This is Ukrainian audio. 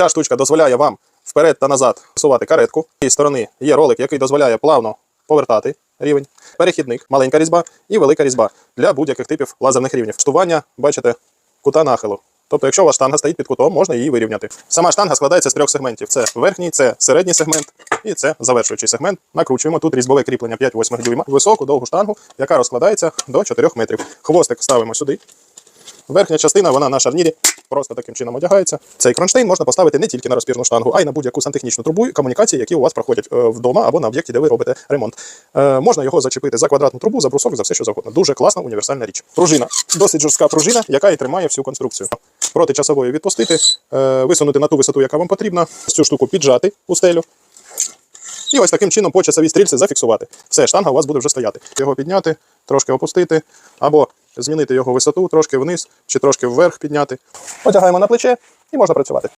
Ця штучка дозволяє вам вперед та назад сувати каретку. З цієї сторони є ролик, який дозволяє плавно повертати рівень, перехідник, маленька різьба і велика різьба для будь-яких типів лазерних рівнів. Штування, бачите, кута нахилу. Тобто, якщо у вас штанга стоїть під кутом, можна її вирівняти. Сама штанга складається з трьох сегментів: це верхній, це середній сегмент і це завершуючий сегмент. Накручуємо тут різьбове кріплення 5-8 дюйма, високу довгу штангу, яка розкладається до 4 метрів. Хвостик ставимо сюди. Верхня частина, вона на шарнірі просто таким чином одягається. Цей кронштейн можна поставити не тільки на розпірну штангу, а й на будь-яку сантехнічну трубу і комунікації, які у вас проходять е, вдома або на об'єкті, де ви робите ремонт. Е, можна його зачепити за квадратну трубу, за брусок, за все, що завгодно. Дуже класна універсальна річ. Пружина. Досить жорстка пружина, яка і тримає всю конструкцію. Проти часової відпустити, е, висунути на ту висоту, яка вам потрібна, цю штуку піджати у стелю. І ось таким чином по часовій стрільці зафіксувати. Все, штанга у вас буде вже стояти. Його підняти, трошки опустити, або змінити його висоту трошки вниз чи трошки вверх підняти. Одягаємо на плече і можна працювати.